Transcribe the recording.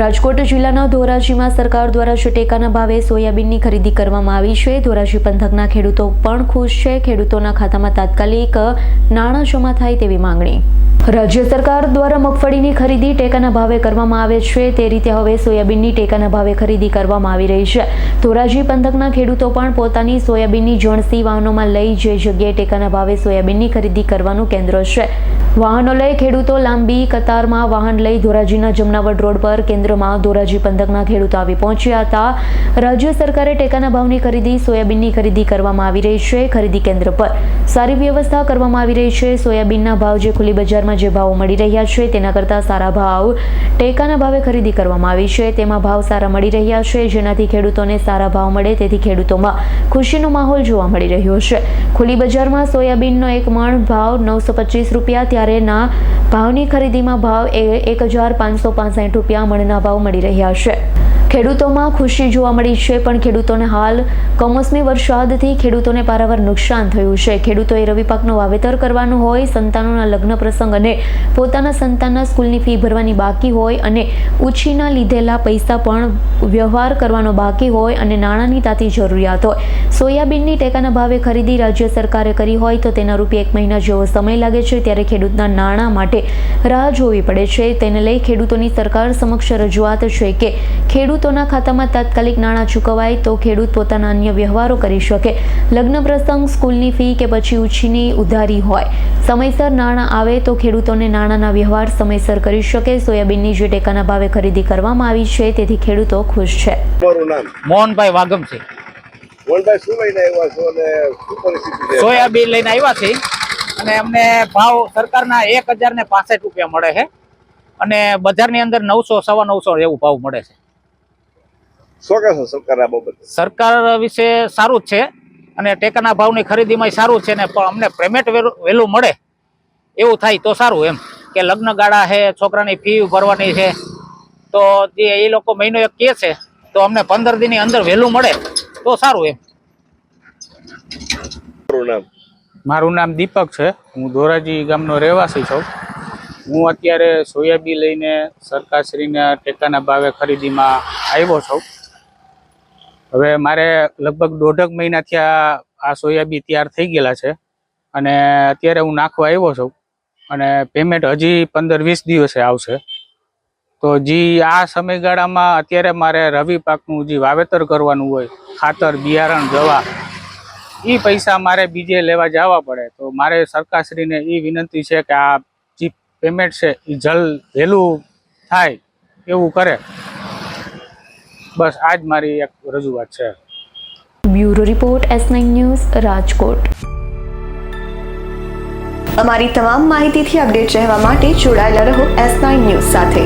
રાજકોટ જિલ્લાના ધોરાજીમાં સરકાર દ્વારા ટેકાના ભાવે સોયાબીનની ખરીદી કરવામાં આવી છે. ધોરાજી પંથકના ખેડૂતો પણ ખુશ છે. ખેડૂતોના ખાતામાં તાત્કાલિક નાણાં જમા થાય તેવી માંગણી. રાજ્ય સરકાર દ્વારા મગફળીની ખરીદી ટેકાના ભાવે કરવામાં આવે છે. તે રીતે હવે સોયાબીનની ટેકાના ભાવે ખરીદી કરવામાં આવી રહી છે. ધોરાજી પંથકના ખેડૂતો પણ પોતાની સોયાબીનની જણસી વાહનોમાં લઈ જે જગ્યાએ ટેકાના ભાવે સોયાબીનની ખરીદી કરવાનું કેન્દ્ર છે. વાહનો લઈ ખેડૂતો લાંબી કતારમાં વાહન લઈ ધોરાજીના જમનાવડ રોડ પર કેન્દ્રમાં ધોરાજી પંથકના ખેડૂતો આવી પહોંચ્યા હતા. રાજ્ય સરકારે ટેકાના ભાવની ખરીદી, સોયાબીનની ખરીદી કરવામાં આવી રહી છે. ખરીદી કેન્દ્ર પર સારી વ્યવસ્થા કરવામાં આવી રહી છે. સોયાબીનના ભાવ જે ખુલ્લી બજારમાં જે ભાવો મળી રહ્યા છે, તેના કરતાં સારા ભાવ ટેકાના ભાવે ખરીદી કરવામાં આવી છે. તેમાં ભાવ સારા મળી રહ્યા છે. જેનાથી ખેડૂતોને સારા ભાવ મળે, તેથી ખેડૂતોમાં ખુશીનો માહોલ જોવા મળી રહ્યો છે. ખુલ્લી બજારમાં સોયાબીનનો એક મણ ભાવ નવસો પચીસ રૂપિયા ત્યારેના ભાવની ખરીદીમાં ભાવ એક હજાર પાંચસો પાંસઠ રૂપિયા, મણના ભાવ મળી રહ્યા છે. ખેડૂતોમાં ખુશી જોવા મળી છે, પણ ખેડૂતોને હાલ કમોસમી વરસાદથી ખેડૂતોને પારાવાર નુકસાન થયું છે. ખેડૂતોએ રવિ પાકનું વાવેતર કરવાનું હોય, સંતાનોના લગ્ન પ્રસંગ અને પોતાના સંતાનના સ્કૂલની ફી ભરવાની બાકી હોય અને ઉછીના લીધેલા પૈસા પણ વ્યવહાર કરવાનો બાકી હોય અને નાણાંની તાતી જરૂરિયાત હોય. સોયાબીનની ટેકાના ભાવે ખરીદી રાજ્ય સરકારે કરી હોય તો તેના રૂપે એક મહિના જેવો સમય લાગે છે, ત્યારે ખેડૂતના નાણાં માટે રાહ જોવી પડે છે. તેને લઈ ખેડૂતોની સરકાર સમક્ષ રજૂઆત છે કે ખેડૂતોના ખાતામાં તાત્કાલિક નાણાં ચૂકવાય તો ખેડૂત પોતાના અન્ય વ્યવહારો કરી શકે. લગ્ન પ્રસંગ સ્કૂલની ફી કે પછી ઉછીની ઉધારી હોય. સમયસર નાણાં આવે તો ખેડૂતોને નાણાંના વ્યવહાર સમયસર કરી શકે. સોયાબીનની જે ટેકાના ભાવે ખરીદી કરવામાં આવી છે તેથી ખેડૂતો ખુશ છે. મોહનભાઈ વાગમ છે. મોહનભાઈ શું લઈને આવ્યા છો અને છે? સોયાબીન લઈને આવ્યા છે અને અમને ભાવ સરકારના એક હજાર ને પાસઠ રૂપિયા મળે છે. અને બજારની અંદર નવસો સવા નવસો એવું ભાવ મળે છે. શું કહેશો સરકાર આ બાબતે? સરકાર વિશે સારું જ છે અને ટેકાના ભાવની ખરીદીમાં સારું છે ને પણ અમને પેમેન્ટ વહેલું મળે. એવું થાય તો સારું એમ કે લગ્ન ગાળા છે છોકરાની ફી ભરવાની છે. તો જે એ લોકો મહિનો એક કહે છે તો અમને પંદર દિનની અંદર વહેલું મળે તો સારું એમ. મારું નામ દીપક છે. હું ધોરાજી ગામનો રહેવાસી છું. હું અત્યારે સોયાબી લઈને સરકારશ્રીના ટેકાના ભાવે ખરીદીમાં આવ્યો છું. હવે મારે લગભગ દોઢક મહિનાથી આ આ સોયાબીન તૈયાર થઈ ગયેલા છે. અને અત્યારે હું નાખવા આવ્યો છું. અને પેમેન્ટ હજી પંદર વીસ દિવસે આવશે. તો જી આ સમયગાળામાં અત્યારે મારે રવિ પાકનું જે વાવેતર કરવાનું હોય, ખાતર, બિયારણ, દવા એ પૈસા મારે બીજે લેવા જવા પડે. તો મારે સરકારશ્રીને એ વિનંતી છે કે આ જે પેમેન્ટ છે એ જલ વહેલું થાય એવું કરે. બસ આ જ મારી એક રજૂઆત છે. Bureau report S nine news Rajkot. અમારી તમામ માહિતીથી અપડેટ રહેવા માટે જોડાયેલા રહો એસ નાઇન ન્યૂઝ સાથે.